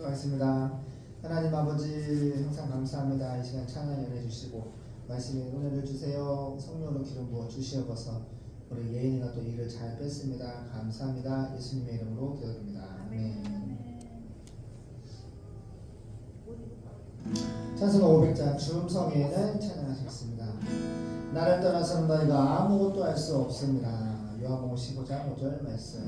기도하겠습니다. 하나님 아버지 항상 감사합니다. 이 시간 찬양 연해 주시고 말씀에 은혜를 주세요. 성령으로 기름 부어 주시옵소서. 우리 예인이가 또 일을 잘 뺐습니다. 감사합니다. 예수님의 이름으로 기도드립니다. 아멘. 찬송 500장 주음성에는 찬양하시겠습니다. 나를 떠나서는 너희가 아무것도 할 수 없습니다. 요한복음 15장 5절 말씀.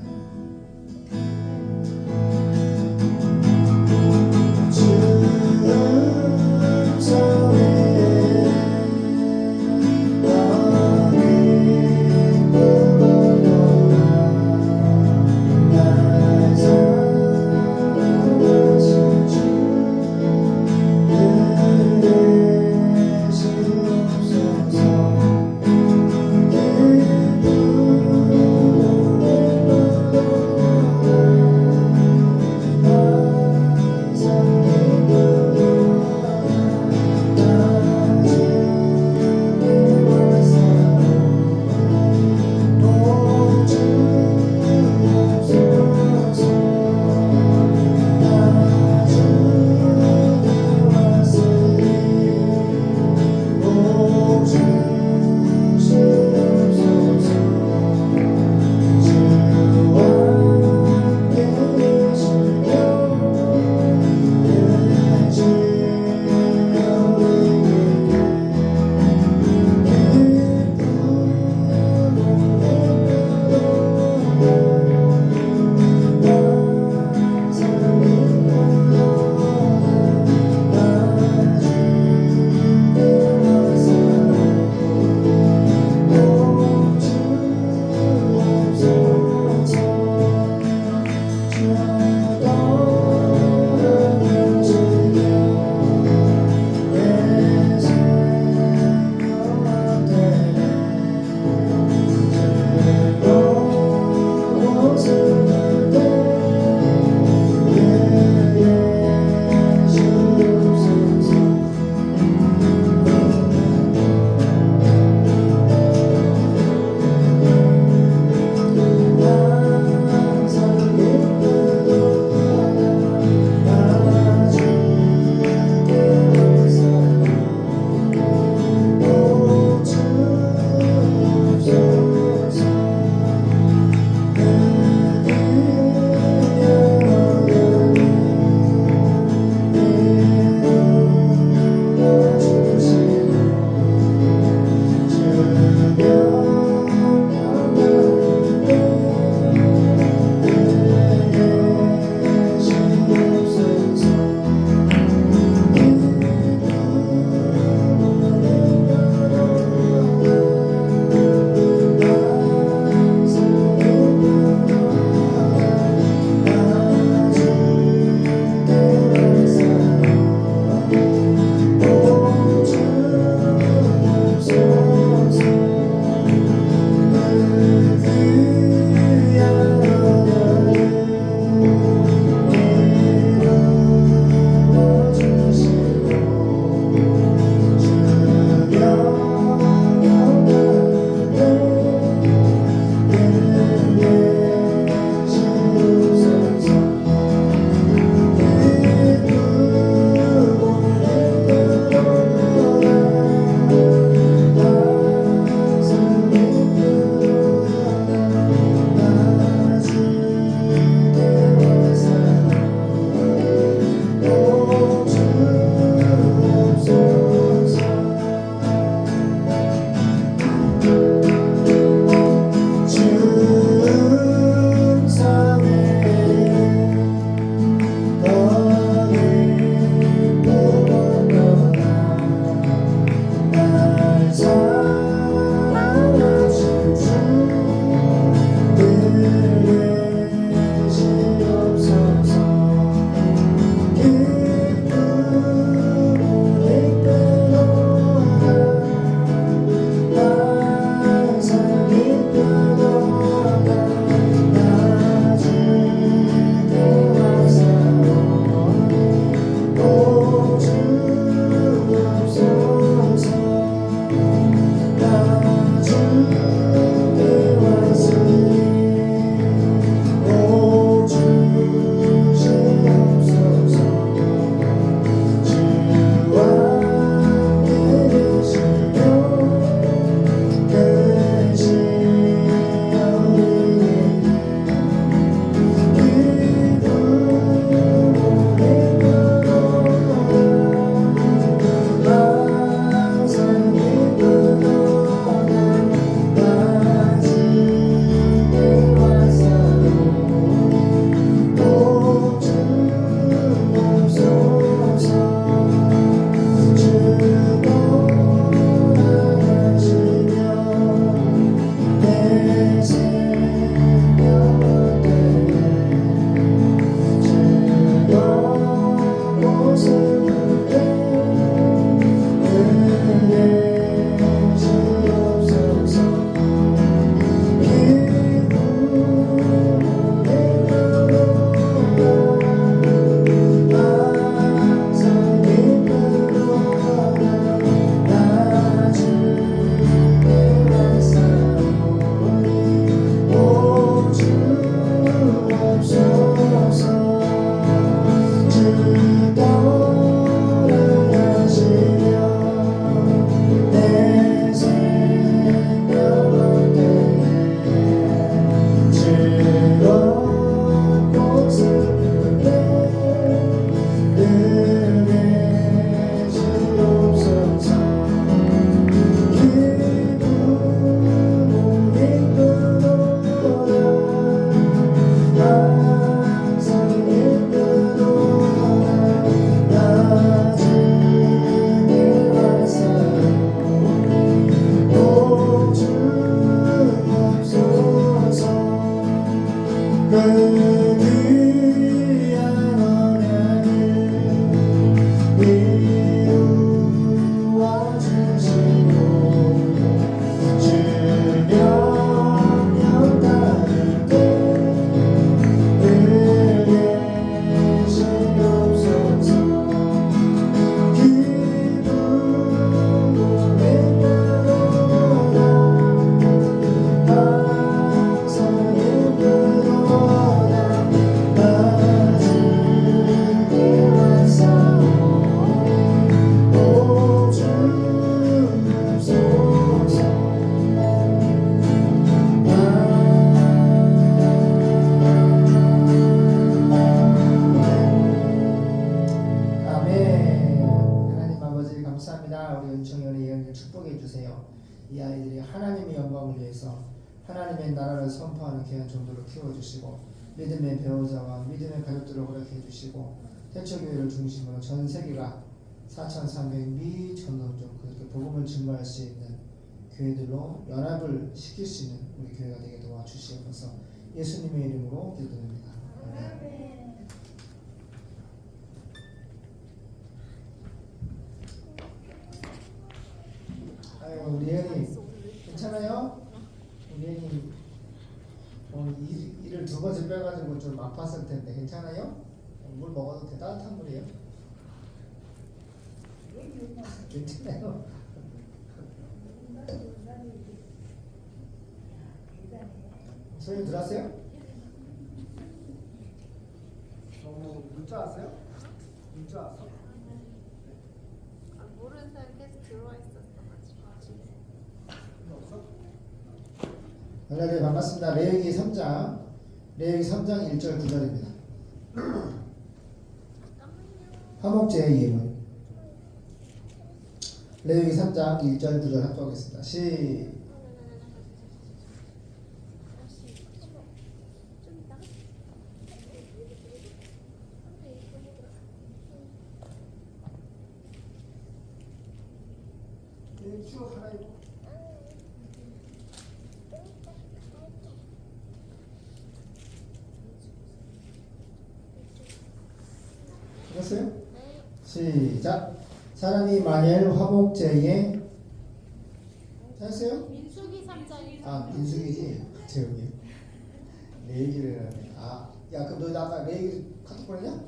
time 주시고 태초교회를 중심으로 전 세계가 4,300미 전원종 그렇게 복음을 증거할 수 있는 교회들로 연합을 시킬 수 있는 우리 교회가 되게 도와주시옵소서 예수님의 이름으로 기도드립니다. 아유 우리 혜리 괜찮아요? 우리 혜리 오늘 일, 일을 두 번째 빼가지고 좀 아팠을 텐데 괜찮아요? 어, 물 먹어도 돼 따뜻한 물이에요? 괜찮아요? 소리 들었어요? 너무 문자 왔어요? 문자 왔어? 네, 반갑습니다. 레위기 3장 레위기 3장 1절 9절입니다. 화목제의 예문. 레위기 3장 1절 9절 합독하겠습니다. 시좀 이따가 쭉 하나 입고 됐어요? 시작. 사람이 만일 화목제에 됐어요? 민수기 3장 아 민숙이지 재웅이 내 얘기를 아야 그럼 너 아까 내 얘기 카톡 보냈냐?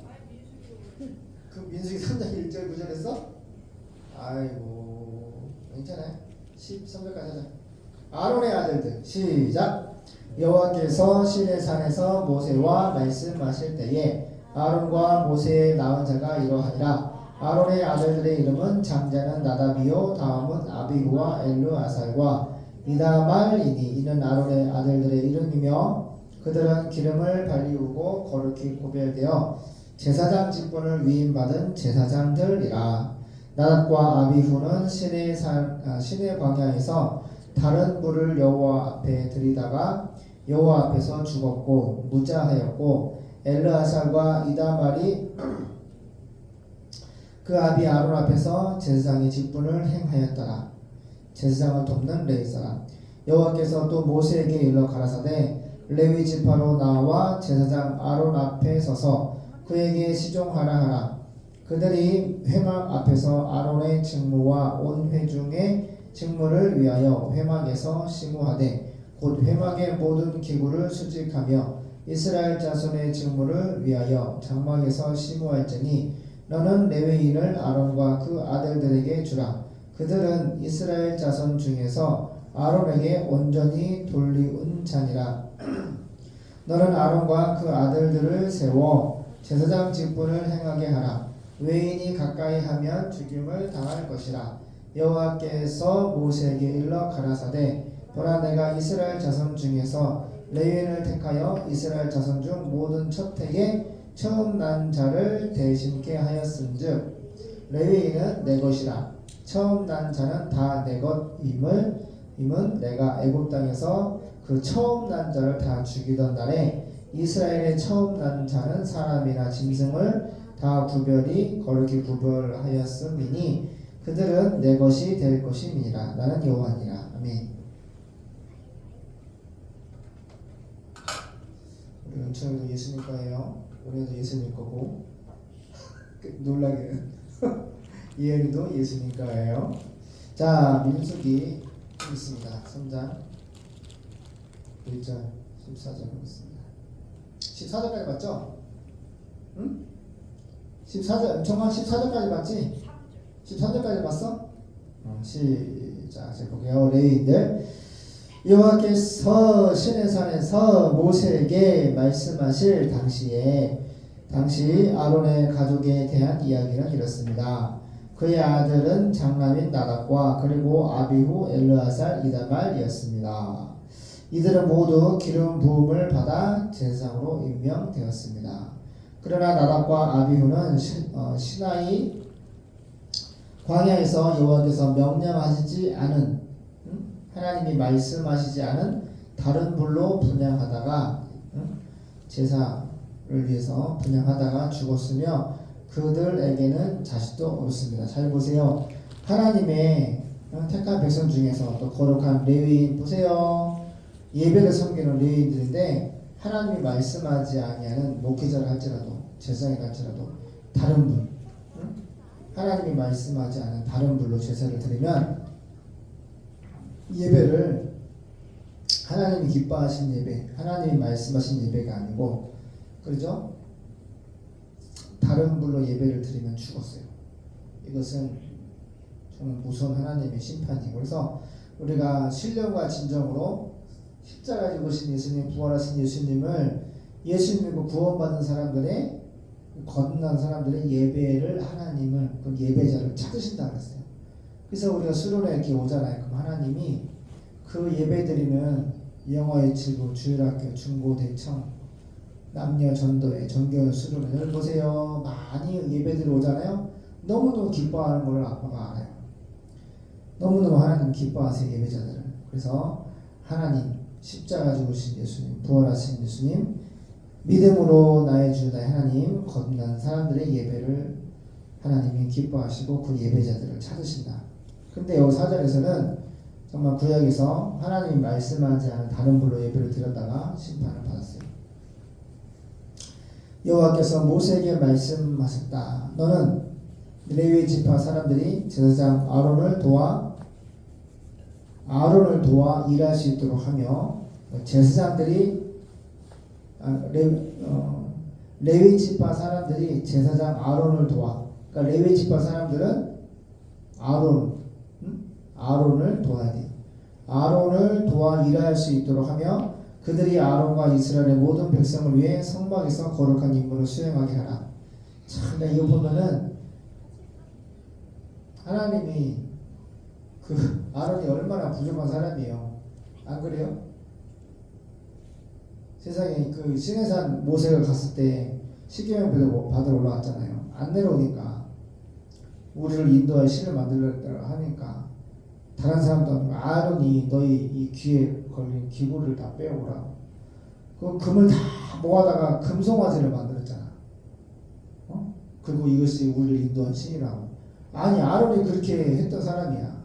그 민숙이 3장 1절 9절 했어? 아이고 괜찮아 13절까지 하자 아론의 아들들 시작 여호와께서 시내 산에서 모세와 말씀하실 때에 아론과 모세의 낳은 자가 이러하니라 아론의 아들들의 이름은 장자는 나다비요 다음은 아비후와 엘르아살과 이다말이니 이는 아론의 아들들의 이름이며 그들은 기름을 발리우고 거룩히 고별되어 제사장 직분을 위임받은 제사장들이라. 나답과 아비후는 시내 산 아, 시내 광야에서 다른 불을 여호와 앞에 들이다가 여호와 앞에서 죽었고 무자하였고 엘르아살과 이다말이 그 아비 아론 앞에서 제사장의 직분을 행하였더라. 제사장을 돕는 레위 사람 여호와께서 또 모세에게 일러 가라사대 레위 지파로 나와 제사장 아론 앞에 서서 그에게 시종하라 하라. 그들이 회막 앞에서 아론의 직무와 온 회중의 직무를 위하여 회막에서 시무하되 곧 회막의 모든 기구를 수직하며 이스라엘 자손의 직무를 위하여 장막에서 시무할지니 너는 레위인을 아론과 그 아들들에게 주라. 그들은 이스라엘 자손 중에서 아론에게 온전히 돌리운 자니라. 너는 아론과 그 아들들을 세워 제사장 직분을 행하게 하라. 외인이 가까이 하면 죽임을 당할 것이라. 여호와께서 모세에게 일러 가라사대 보라 내가 이스라엘 자손 중에서 레위인을 택하여 이스라엘 자손 중 모든 첫 해에 처음 난 자를 대신케 하였은즉 레위인은 내 것이라 처음 난 자는 다 내 것임을 임은 내가 애굽 땅에서 그 처음 난 자를 다 죽이던 날에 이스라엘의 처음 난 자는 사람이나 짐승을 다 구별이 거룩히 구별하였음이니 그들은 내 것이 될 것임이니라 나는 여호와니라 아멘. 우리 은총이도 예수님 거예요. 우리도 예수님 거고 그 놀라기는 이혜리도 예수님 거예요. 자 민수기 있습니다. 3장 1절 14절 보겠습니다. 14절까지 봤죠? 응? 14절 정말 14절까지 봤지? 13절까지 봤어? 어, 시작 자 볼게요. 레위인들 여호와께서 시내산에서 모세에게 말씀하실 당시에 당시 아론의 가족에 대한 이야기는 이렇습니다. 그의 아들은 장남인 나답과 그리고 아비후 엘르아살 이다말이었습니다. 이들은 모두 기름 부음을 받아 제사장으로 임명되었습니다. 그러나 나답과 아비후는 시, 어, 광야에서 여호와께서 명령하시지 않은 응? 하나님이 말씀하시지 않은 다른 불로 분양하다가 응? 제사를 위해서 분양하다가 죽었으며 그들에게는 자식도 없습니다. 잘 보세요. 하나님의 응? 택한 백성 중에서 또 거룩한 레위인 보세요. 예배를 섬기는 레위인들인데 하나님이 말씀하지 아니하는 목회자를 할지라도 제사장이 할지라도 다른 분 응? 하나님이 말씀하지 않은 다른 불로 제사를 드리면 예배를 하나님이 기뻐하신 예배, 하나님이 말씀하신 예배가 아니고 그렇죠? 다른 불로 예배를 드리면 죽었어요. 이것은 정말 무서운 하나님의 심판이고 그래서 우리가 신령과 진정으로 십자가 지고신 예수님, 부활하신 예수님을 예수 믿고 구원받은 사람들의 거듭난 사람들의 예배를 하나님은 그 예배자를 찾으신다 그랬어요. 그래서 우리가 수련회 이렇게 오잖아요. 그럼 하나님이 그 예배드리는 영어의 지부, 주일학교, 중고, 대청, 남녀 전도회, 정교회 수련회를 보세요. 많이 예배드리 오잖아요. 너무너무 기뻐하는 걸 아빠가 알아요. 너무너무 하나님 기뻐하세요 예배자들을. 그래서 하나님 십자가 죽으신 예수님, 부활하신 예수님, 믿음으로 나의 주 나의 하나님 거듭난 사람들의 예배를 하나님이 기뻐하시고 그 예배자들을 찾으신다. 근데 여기 사절에서는 정말 구약에서 하나님이 말씀하지 않은 다른 불로 예배를 드렸다가 심판을 받았어요. 여호와께서 모세에게 말씀하셨다. 너는 레위 지파 사람들이 제사장 아론을 도와 아론을 도와 일할 수 있도록 하며 제사장들이 아, 레, 어, 레위 지파 사람들이 제사장 아론을 도와 그러니까 레위 지파 사람들은 아론 음? 아론을 도와야 돼. 아론을 도와 일할 수 있도록 하며 그들이 아론과 이스라엘의 모든 백성을 위해 성막에서 거룩한 임무를 수행하게 하라. 참, 나 이거 보면은 하나님이 그 아론이 얼마나 부족한 사람이에요. 안 그래요? 세상에 그 신해산 모세가 갔을 때 십계명 뭐 받으러 올라왔잖아요. 안 내려오니까 우리를 인도할 신을 만들려고 하니까 다른 사람도 아론이 너희 이 귀에 걸린 기구를 다 빼오라. 그 금을 다 모아다가 금송아지를 만들었잖아. 어? 그리고 이것이 우리를 인도한 신이라고. 아니 아론이 그렇게 했던 사람이야.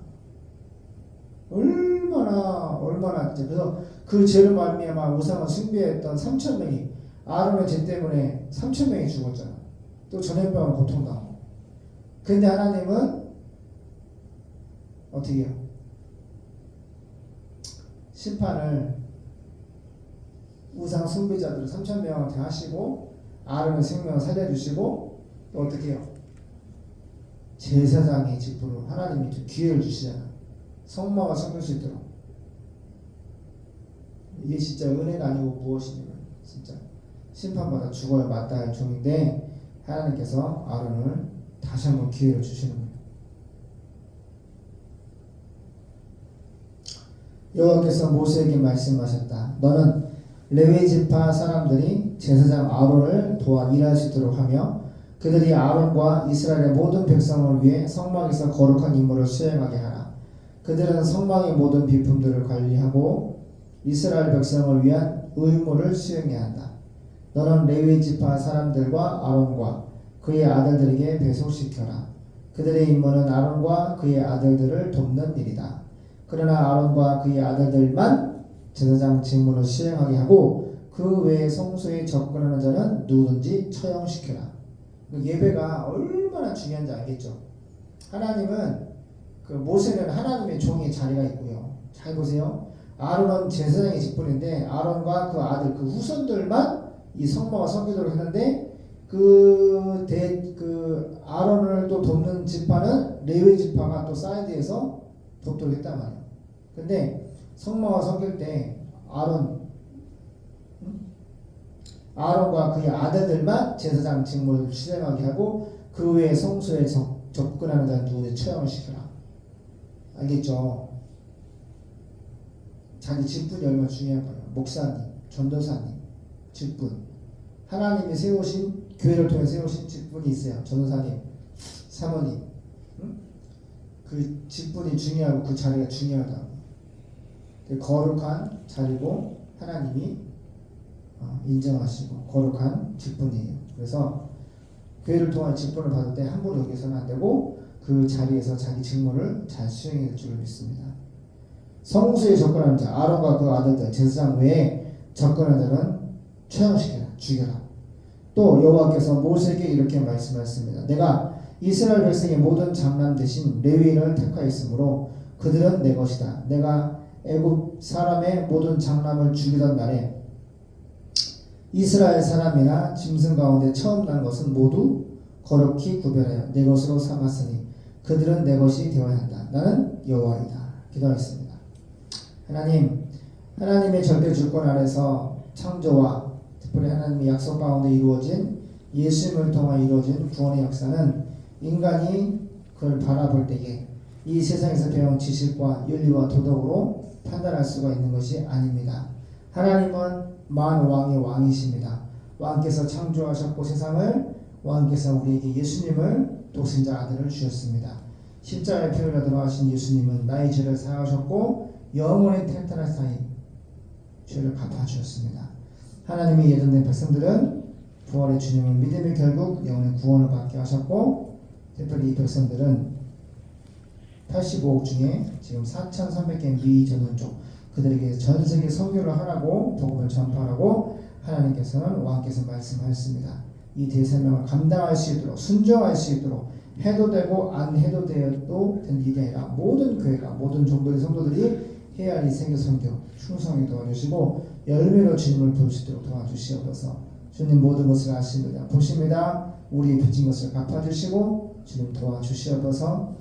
얼마나 얼마나 그래서 그 죄를 말미암아 우상을 숭배했던 3천 명이 아론의 죄 때문에 3천 명이 죽었잖아. 또 전염병을 고통당하고. 근데 하나님은 어떻게 해요? 심판을 우상 숭배자들 3천 명한테 하시고 아론의 생명을 살려주시고 또 어떻게 해요? 제사장의 직분으로 하나님이 또 기회를 주시잖아. 성마가 섬길 수 있도록. 이게 진짜 은혜가 아니고 무엇이냐면 진짜 심판받아 죽어야 마땅할 종인데 하나님께서 아론을 다시 한번 기회를 주시는 거예요. 여호와께서 모세에게 말씀하셨다. 너는 레위 지파 사람들이 제사장 아론을 도와 일할 수 있도록 하며 그들이 아론과 이스라엘의 모든 백성을 위해 성막에서 거룩한 임무를 수행하게 하라. 그들은 성막의 모든 비품들을 관리하고 이스라엘 백성을 위한 의무를 수행해야 한다. 너는 레위 지파 사람들과 아론과 그의 아들들에게 배속시켜라. 그들의 임무는 아론과 그의 아들들을 돕는 일이다. 그러나 아론과 그의 아들들만 제사장 직무를 수행하게 하고 그 외의 성소에 접근하는 자는 누구든지 처형시켜라. 그 예배가 얼마나 중요한지 알겠죠? 하나님은 그 모세는 하나님의 종의 자리가 있고요. 잘 보세요. 아론은 제사장의 직분인데 아론과 그 아들 그 후손들만 이 성막을 섬기도록 했는데 그 대 그 아론을 또 돕는 지파는 레위 지파가 또 사이드에서 돕도록 했단 말이에요. 근데 성막을 섬길 때 아론 음? 아론과 그의 아들들만 제사장 직무를 수행하게 하고 그 외에 성소에 접, 접근하는 자는 누구든 처형을 시켜라. 알겠죠? 자기 직분이 얼마나 중요한 거예요. 목사님, 전도사님, 직분. 하나님이 세우신 교회를 통해 세우신 직분이 있어요. 전도사님, 사모님. 응? 그 직분이 중요하고 그 자리가 중요하다. 그 거룩한 자리고 하나님이 어, 인정하시고 거룩한 직분이에요. 그래서 교회를 통한 직분을 받을 때 함부로 여기서는 안 되고 그 자리에서 자기 직무를 잘 수행해야 될 줄을 믿습니다. 성수에 접근하는 자 아론과 그 아들들 제사장 외에 접근하는 자는 처형시켜라 죽여라. 또 여호와께서 모세에게 이렇게 말씀하셨습니다. 내가 이스라엘 백성의 모든 장남 대신 레위인을 택하였으므로 그들은 내 것이다. 내가 애굽 사람의 모든 장남을 죽이던 날에 이스라엘 사람이나 짐승 가운데 처음 난 것은 모두 거룩히 구별하여 내 것으로 삼았으니 그들은 내 것이 되어야 한다. 나는 여호와이다. 기도하겠습니다. 하나님, 하나님의 절대 주권 아래서 창조와 특별히 하나님의 약속 가운데 이루어진 예수님을 통해 이루어진 구원의 역사는 인간이 그걸 바라볼 때에 이 세상에서 배운 지식과 윤리와 도덕으로 판단할 수가 있는 것이 아닙니다. 하나님은 만 왕의 왕이십니다. 왕께서 창조하셨고 세상을 왕께서 우리에게 예수님을 독생자 아들을 주셨습니다. 십자가의 피를 흘려 들어가신 예수님은 나의 죄를 사하셨고 영원히 태탄할 사이 죄를 갚아주셨습니다. 하나님의 예정된 백성들은 부활의 주님을 믿음의 결국 영원의 구원을 받게 하셨고 특별히 이 백성들은 85억 중에 지금 4,300개 미 전원족 그들에게 전 세계 선교를 하라고 복음을 전파하라고 하나님께서는 왕께서 말씀하셨습니다. 이 대사명을 감당할 수 있도록 순종할 수 있도록 해도 되고 안 해도 되어도 된 일이 아니라 모든 교회가 모든 종들의 성도들이 해야 할 이 생교 선교 충성히 도와주시고 열매로 주님을 볼 수 있도록 도와주시옵소서. 주님 모든 것을 아십니다. 보십니다. 우리의 빚진 것을 갚아주시고 주님 도와주시옵소서.